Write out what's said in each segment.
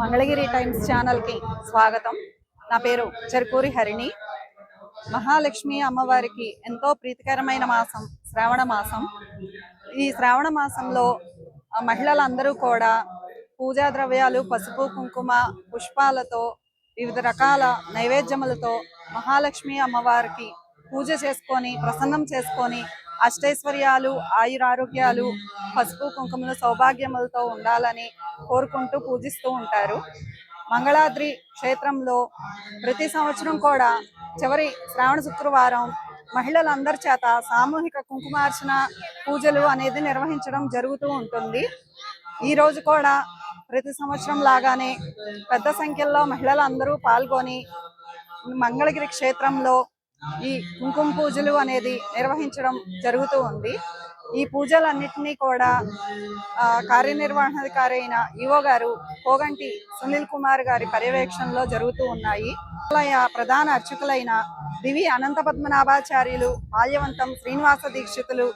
Mangalagiri times ఛానల్కి స్వాగతం. నా పేరు చెరుకూరి హరిణి. మహాలక్ష్మి అమ్మవారికి ఎంతో ప్రీతికరమైన మాసం శ్రావణ మాసం. ఈ శ్రావణ మాసంలో మహిళలందరూ కూడా పూజా ద్రవ్యాలు పసుపు కుంకుమ పుష్పాలతో వివిధ రకాల నైవేద్యములతో మహాలక్ష్మి అమ్మవారికి పూజ చేసుకొని ప్రసన్నం చేసుకొని అష్టైశ్వర్యాలు ఆయురారోగ్యాలు పసుపు కుంకుమలు సౌభాగ్యములతో ఉండాలని కోరుకుంటూ పూజిస్తూ ఉంటారు. మంగళాద్రి క్షేత్రంలో ప్రతి సంవత్సరం కూడా చివరి శ్రావణ శుక్రవారం మహిళలందరి చేత సామూహిక కుంకుమార్చన పూజలు అనేది నిర్వహించడం జరుగుతూ ఉంటుంది. ఈ రోజు కూడా ప్రతి సంవత్సరం లాగానే పెద్ద సంఖ్యలో మహిళలందరూ పాల్గొని మంగళగిరి క్షేత్రంలో ఈ కుంకుమ పూజలు అనేది నిర్వహించడం జరుగుతూ ఉంది. ఈ పూజలన్నింటినీ కూడా కార్యనిర్వహణాధికారి అయిన ఈవో గారు కోగంటి సునీల్ కుమార్ గారి పర్యవేక్షణలో జరుగుతూ ఉన్నాయి. ఆలయ ప్రధాన అర్చకులైన దివి అనంత పద్మనాభాచార్యులు మాల్యవంతం శ్రీనివాస దీక్షితులు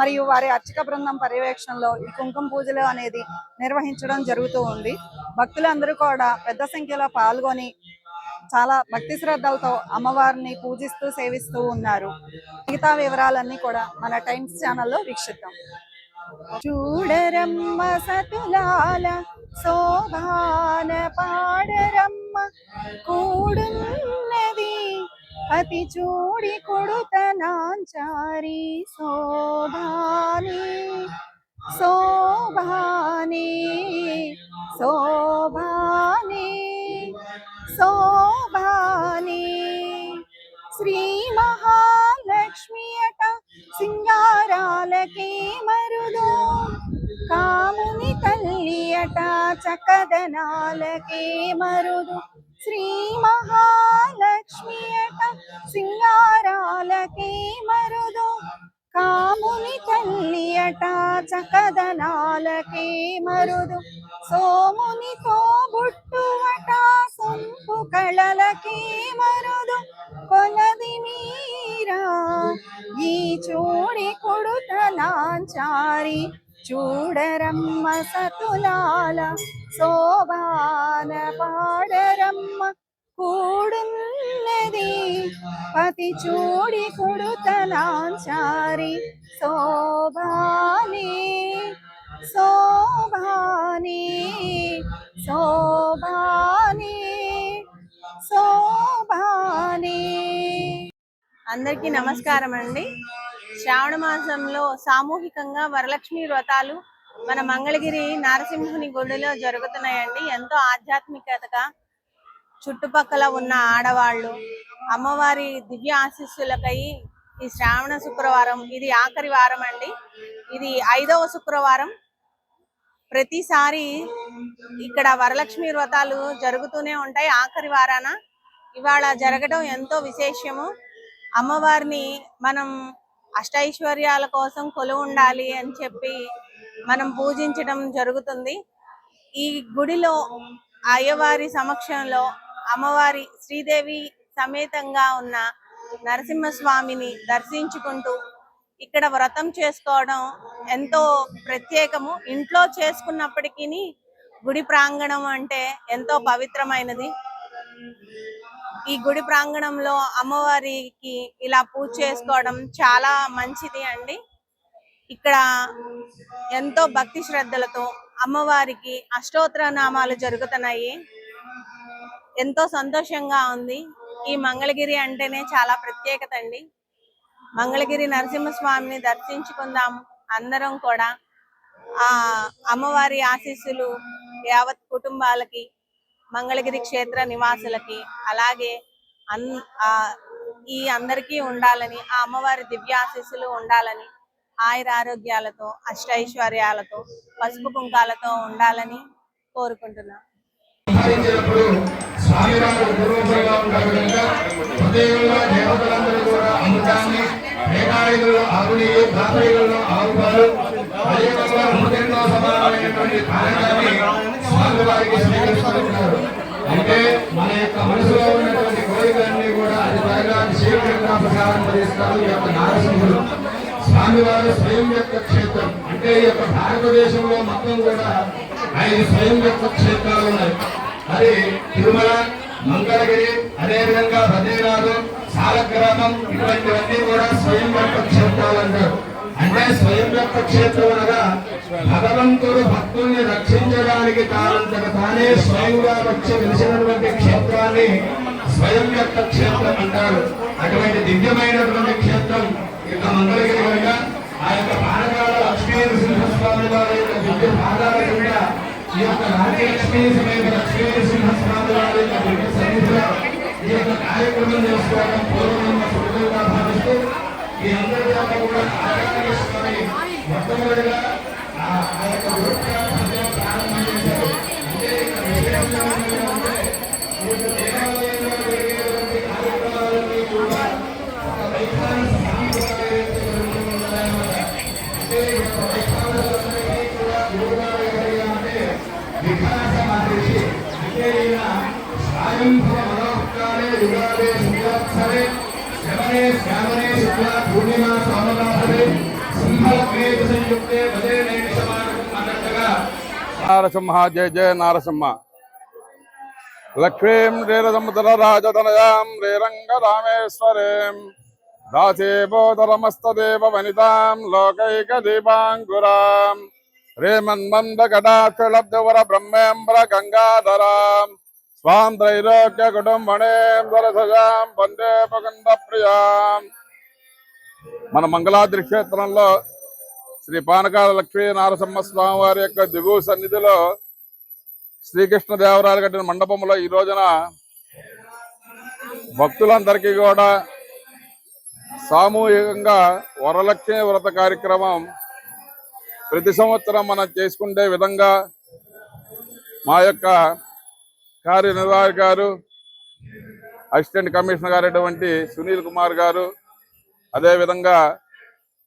మరియు వారి అర్చక బృందం పర్యవేక్షణలో ఈ కుంకుమ పూజలు అనేది నిర్వహించడం జరుగుతూ ఉంది. భక్తులందరూ కూడా పెద్ద సంఖ్యలో పాల్గొని చాలా భక్తి శ్రద్ధలతో అమ్మవారిని పూజిస్తూ సేవిస్తూ ఉన్నారు. మిగతా వివరాలన్నీ కూడా మన టైమ్స్ ఛానల్లో వీక్షిద్దాం. చూడరమ్మ సతులాల శోభాన పాడరమ్మ కూడున్నది అతి చూడి కొడుతనాంచారి శోభాని శోభాని శోభా చకదనాలకే మరుదు. శ్రీ మహాలక్ష్మి అట సింగారాలకే మరుదు. కాముని తల్లి అట చకదనాలకే మరుదు. సోమునితో బుట్టువట సొంపు కళలకే మరుదు. కొలది మీరా ఈ చూడి కొడుత కొడుతనాంచారి చూడరమ్మ సతులాల శోభాన పాడరమ్మ కూడున్నది పతి చూడి కొడుతనాంచారి శోభాని శోభాని శోభాని శోభాని. అందరికీ నమస్కారం అండి శ్రావణ మాసంలో సామూహికంగా వరలక్ష్మి వ్రతాలు మన మంగళగిరి నారసింహుని గుడిలో జరుగుతున్నాయండి. ఎంతో ఆధ్యాత్మికతగా చుట్టుపక్కల ఉన్న ఆడవాళ్ళు అమ్మవారి దివ్య ఆశీస్సులకై ఈ శ్రావణ శుక్రవారం ఇది ఆఖరి వారం అండి. ఇది ఐదవ శుక్రవారం. ప్రతిసారి ఇక్కడ వరలక్ష్మి వ్రతాలు జరుగుతూనే ఉంటాయి. ఆఖరి వారాన ఇవాళ జరగడం ఎంతో విశేషము. అమ్మవారిని మనం అష్టైశ్వర్యాల కోసం కొలువు ఉండాలి అని చెప్పి మనం పూజించడం జరుగుతుంది. ఈ గుడిలో అయ్యవారి సమక్షంలో అమ్మవారి శ్రీదేవి సమేతంగా ఉన్న నరసింహస్వామిని దర్శించుకుంటూ ఇక్కడ వ్రతం చేసుకోవడం ఎంతో ప్రత్యేకము. ఇంట్లో చేసుకున్నప్పటికీ గుడి ప్రాంగణం అంటే ఎంతో పవిత్రమైనది. ఈ గుడి ప్రాంగణంలో అమ్మవారికి ఇలా పూజ చేసుకోవడం చాలా మంచిది అండి. ఇక్కడ ఎంతో భక్తి శ్రద్ధలతో అమ్మవారికి అష్టోత్తర నామాలు జరుగుతున్నాయి. ఎంతో సంతోషంగా ఉంది. ఈ మంగళగిరి అంటేనే చాలా ప్రత్యేకత అండి. మంగళగిరి నరసింహస్వామిని దర్శించుకుందాం అందరం కూడా. ఆ అమ్మవారి ఆశీస్సులు యావత్ కుటుంబాలకి మంగళగిరి క్షేత్ర నివాసులకి అలాగే అన్ ఆ ఈ అందరికీ ఉండాలని ఆ అమ్మవారి దివ్యాశీస్సులు ఉండాలని ఆయుర ఆరోగ్యాలతో అష్టైశ్వర్యాలతో పసుపు కుంకాలతో ఉండాలని కోరుకుంటున్నాను ఆవు పాలు వారికి స్వీకరిస్తున్నారు. అంటే మన యొక్క మనసులో ఉన్నటువంటి కోరికలన్నీ కూడా అది త్వరగా శివుడిగా ప్రసారం చేస్తారు ఈ యొక్క నారసింహుడు స్వామివారు స్వయం యొక్క క్షేత్రం. అంటే ఈ యొక్క భారతదేశంలో మొత్తం కూడా ఐదు స్వయం యొక్క క్షేత్రాలు ఉన్నాయి. అది తిరుమల మంగళగిరి అదేవిధంగా బద్రీనాథ్ సాలగ్రామం ఇటువంటివన్నీ కూడా స్వయం యొక్క క్షేత్రాలు అంటారు. అంటే స్వయం యొక్క క్షేత్రం అనగా భగవంతుడు భక్తుల్ని రక్షించడానికి తానంతట తానే స్వయంగా వచ్చి వెలిసినటువంటి క్షేత్రాన్ని స్వయం యొక్క క్షేత్రం అంటారు. అటువంటి దివ్యమైనటువంటి క్షేత్రం ఇక మంగళగిరి కనుక ఆ యొక్క పానకాల లక్ష్మీ నృసింహస్వామి వారి యొక్క దివ్య పాదాల కింద ఈ యొక్క రాజలక్ష్మీ సమేత లక్ష్మీ నృసింహస్వామి వారి యొక్క దివ్య సన్నిధిలో ఈ యొక్క కార్యక్రమం చేసుకోవడం పూర్వమైన సుఖంగా భావిస్తూ మీ అందరి యొక్క కూడా ఆకర్షిస్తామని మొట్టమొదటిగా ఆ యొక్క ప్రారంభం చేశారు. అంటే ఇక్కడ విశేషంగా శవనే శ్యామనే శుక్ల పూర్ణిమ సోమనాథరే నారసింహ జయ జయ నారసింహ. లక్ష్మీం శ్రీరసముద్రరాజధనయాం శ్రీరంగరామేశ్వరీం దాసేబోధరమస్తదేవ వనితాం లోకైక దీపాంకురాం శ్రీమన్మందకటాక్షలబ్ధవర బ్రహ్మేంబ్ర గంగాధరాం. స్వాం త్రైలోక్య కుటుంబణేం వరసజాం వందే పకంద ప్రియాం మన మంగళాద్రి క్షేత్రంలో శ్రీ పానకాల లక్ష్మీ నారసింహ స్వామి వారి యొక్క దిగువ సన్నిధిలో శ్రీకృష్ణదేవరాయలు కట్టిన మండపంలో ఈ రోజున భక్తులందరికీ కూడా సామూహికంగా వరలక్ష్మి వ్రత కార్యక్రమం ప్రతి సంవత్సరం మనం చేసుకునే విధంగా మా యొక్క కార్యనిర్వాహక గారు అసిస్టెంట్ కమిషనర్ గారటువంటి సునీల్ కుమార్ గారు అదేవిధంగా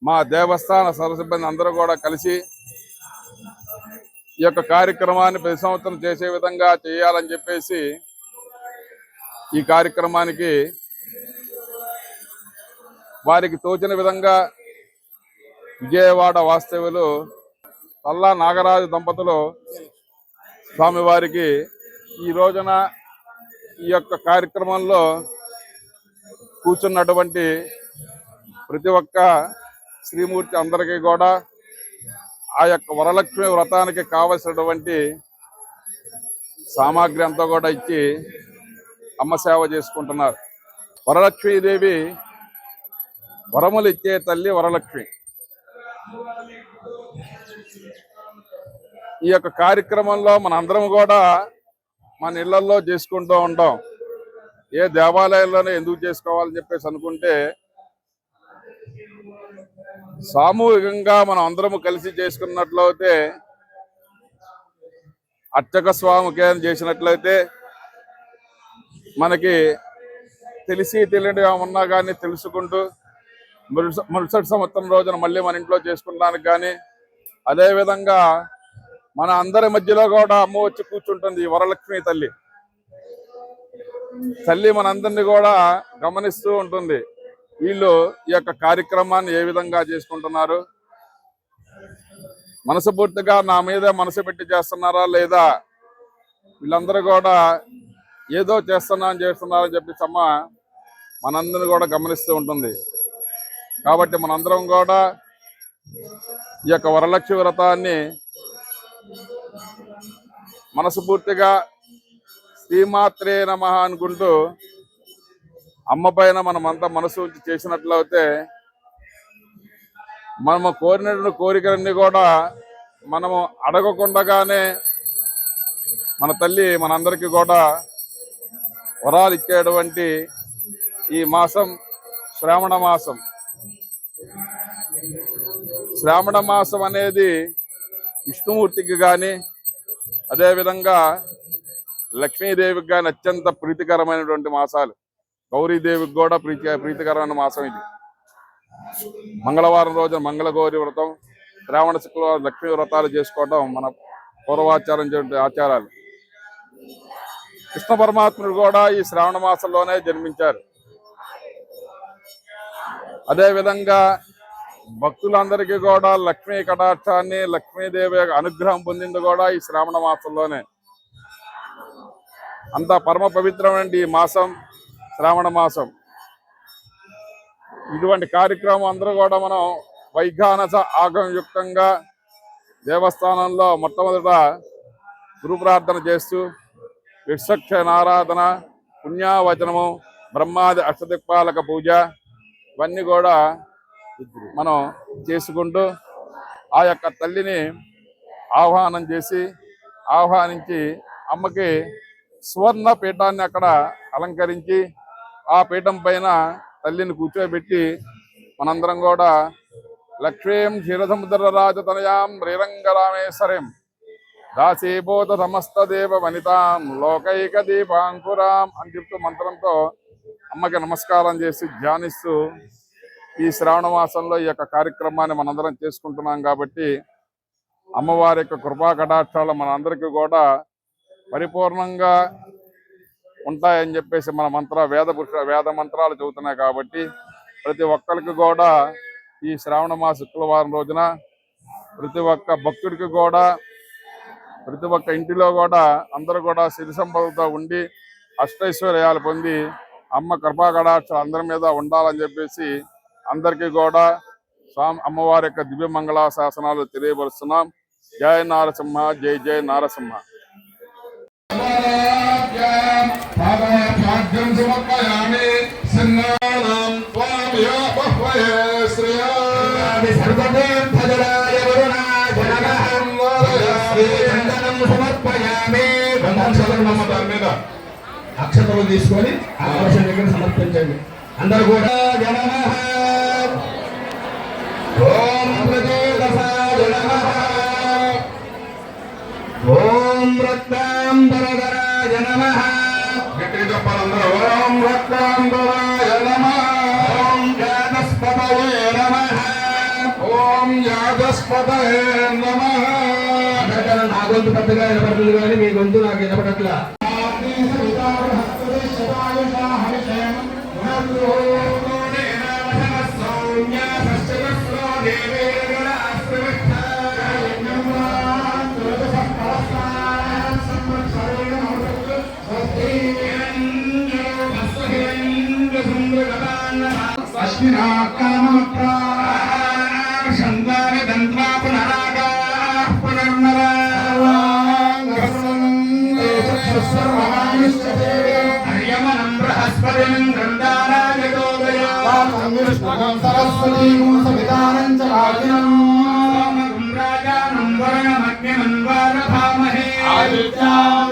మా దేవస్థాన సరసిబ్బంది అందరూ కూడా కలిసి ఈ యొక్క కార్యక్రమాన్ని ప్రతి సంవత్సరం చేసే విధంగా చేయాలని చెప్పేసి ఈ కార్యక్రమానికి వారికి తోచిన విధంగా విజయవాడ వాస్తవ్యులు తల్లా నాగరాజు దంపతులు స్వామివారికి ఈ రోజున ఈ యొక్క కార్యక్రమంలో కూర్చున్నటువంటి ప్రతి ఒక్క శ్రీమూర్తి అందరికీ కూడా ఆ యొక్క వరలక్ష్మి వ్రతానికి కావలసినటువంటి సామాగ్రి అంతా కూడా ఇచ్చి అమ్మ సేవ చేసుకుంటున్నారు. వరలక్ష్మీదేవి వరములు ఇచ్చే తల్లి వరలక్ష్మి. ఈ యొక్క కార్యక్రమంలో మన అందరం కూడా మన ఇళ్ళలో చేసుకుంటూ ఉంటాం. ఏ దేవాలయంలోనే ఎందుకు చేసుకోవాలని చెప్పేసి అనుకుంటే సామూహికంగా మనం అందరం కలిసి చేసుకున్నట్లయితే అర్చక స్వామికి చేసినట్లయితే మనకి తెలిసి తెలియనిగా ఉన్నా కానీ తెలుసుకుంటూ మరుస- మరుసటి సంవత్సరం రోజున మళ్ళీ మన ఇంట్లో చేసుకున్నానికి కానీ అదేవిధంగా మన అందరి మధ్యలో కూడా అమ్మ వచ్చి కూర్చుంటుంది వరలక్ష్మి తల్లి. తల్లి మనందరినీ కూడా గమనిస్తూ ఉంటుంది. వీళ్ళు ఈ యొక్క కార్యక్రమాన్ని ఏ విధంగా చేసుకుంటున్నారు? మనసుపూర్తిగా నా మీద మనసు పెట్టి చేస్తున్నారా లేదా? వీళ్ళందరూ కూడా ఏదో చేస్తున్నా అని చేస్తున్నారని చెప్పి అమ్మ మనందరిని కూడా గమనిస్తూ ఉంటుంది. కాబట్టి మనందరం కూడా ఈ యొక్క వరలక్ష్మి వ్రతాన్ని మనస్ఫూర్తిగా శ్రీమాత్రే నమ అనుకుంటూ అమ్మ పైన మనమంతా మనసు ఉంచి చేసినట్లయితే మనము కోరిన కోరికలన్నీ కూడా మనము అడగకుండగానే మన తల్లి మనందరికీ కూడా వరాలు ఇచ్చేటువంటి ఈ మాసం శ్రావణ మాసం. శ్రావణ మాసం అనేది విష్ణుమూర్తికి కానీ అదేవిధంగా లక్ష్మీదేవికి కానీ అత్యంత ప్రీతికరమైనటువంటి మాసాలు. గౌరీదేవికి కూడా ప్రీతి ప్రీతికరమైన మాసం ఇది. మంగళవారం రోజున మంగళగౌరి వ్రతం శ్రావణ శుక్రవారం లక్ష్మీ వ్రతాలు చేసుకోవడం మన పూర్వాచారం చేసే ఆచారాలు. కృష్ణ పరమాత్ముడు కూడా ఈ శ్రావణ మాసంలోనే జన్మించారు. అదే విధంగా భక్తులందరికీ కూడా లక్ష్మీ కటాక్షాన్ని లక్ష్మీదేవి అనుగ్రహం పొందింది కూడా ఈ శ్రావణ మాసంలోనే. అంత పరమ పవిత్రమైన ఈ మాసం శ్రావణ మాసం. ఇటువంటి కార్యక్రమం అందరూ కూడా మనం వైఘానస ఆగమయుక్తంగా దేవస్థానంలో మొట్టమొదట గురు ప్రార్థన చేస్తూ విశ్వక్షనారాధన పుణ్యావచనము బ్రహ్మాది అష్టదిక్పాలక పూజ ఇవన్నీ కూడా మనం చేసుకుంటూ ఆ యొక్క తల్లిని ఆహ్వానం చేసి ఆహ్వానించి అమ్మకి సువర్ణ పీఠాన్ని అక్కడ అలంకరించి ఆ పీఠం పైన తల్లిని కూర్చోబెట్టి మనందరం కూడా లక్ష్మీం క్షీరసముద్ర రాజతనయాం శ్రీరంగరామేశ్వరీం దాసీభూత సమస్త దేవ వనితాం లోకైక దీపాంకురాం అని చెప్తూ మంత్రంతో అమ్మకి నమస్కారం చేసి ధ్యానిస్తూ ఈ శ్రావణ మాసంలో ఈ యొక్క కార్యక్రమాన్ని మనందరం చేసుకుంటున్నాం కాబట్టి అమ్మవారి యొక్క కృపా కటాక్షాలు మనందరికీ కూడా పరిపూర్ణంగా ఉంటాయని చెప్పేసి మన మంత్ర వేద పురుష వేద మంత్రాలు చదువుతున్నాయి కాబట్టి ప్రతి ఒక్కరికి కూడా ఈ శ్రావణ మాస శుక్రవారం రోజున ప్రతి ఒక్క భక్తుడికి కూడా ప్రతి ఒక్క ఇంటిలో కూడా అందరూ కూడా సిరి సంపదతో ఉండి అష్టైశ్వర్యాలు పొంది అమ్మ కృపా కటాక్షాలు అందరి మీద ఉండాలని చెప్పేసి అందరికీ కూడా స్వామి అమ్మవారి యొక్క దివ్య మంగళ శాసనాలు తెలియపరుస్తున్నాం. జయ నారసింహ జై జయ నారసింహ. అక్షతలు తీసుకొని ఆకాశం దగ్గర సమర్పించండి. అందరూ కూడా జనమహా నమః గట్టిగా చెప్పాలందరూ ఓం రక్తాంబరాయ నమః। ఓం యాదస్పతయే నమః। ఓం యాదస్పతయే నమః। నా గొంతు పెద్దగా వినపడుతుంది కానీ మీ గొంతు నాకు వినపడట్లా. గంధారాజోదయాం సరస్వతీం సవితానం చ రాజినం రాజానం ఆదిత్యాం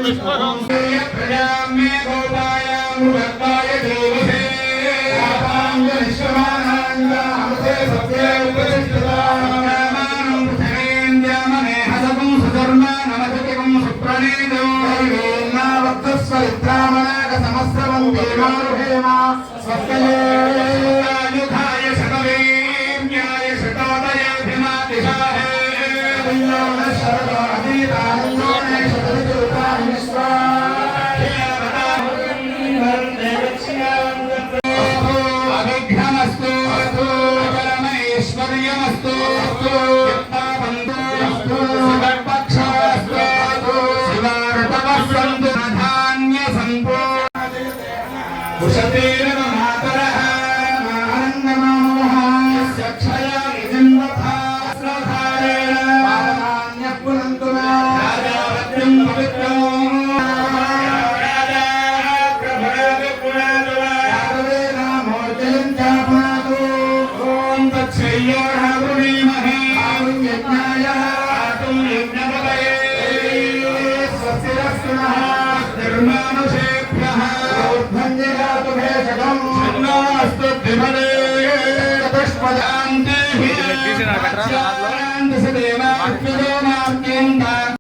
ప్రజాం మే గోపాయాం భక్తాయ దేవహే. అవిఘ్నమస్తు శాంతి సదేవాగ్నిదేవాగ్నిం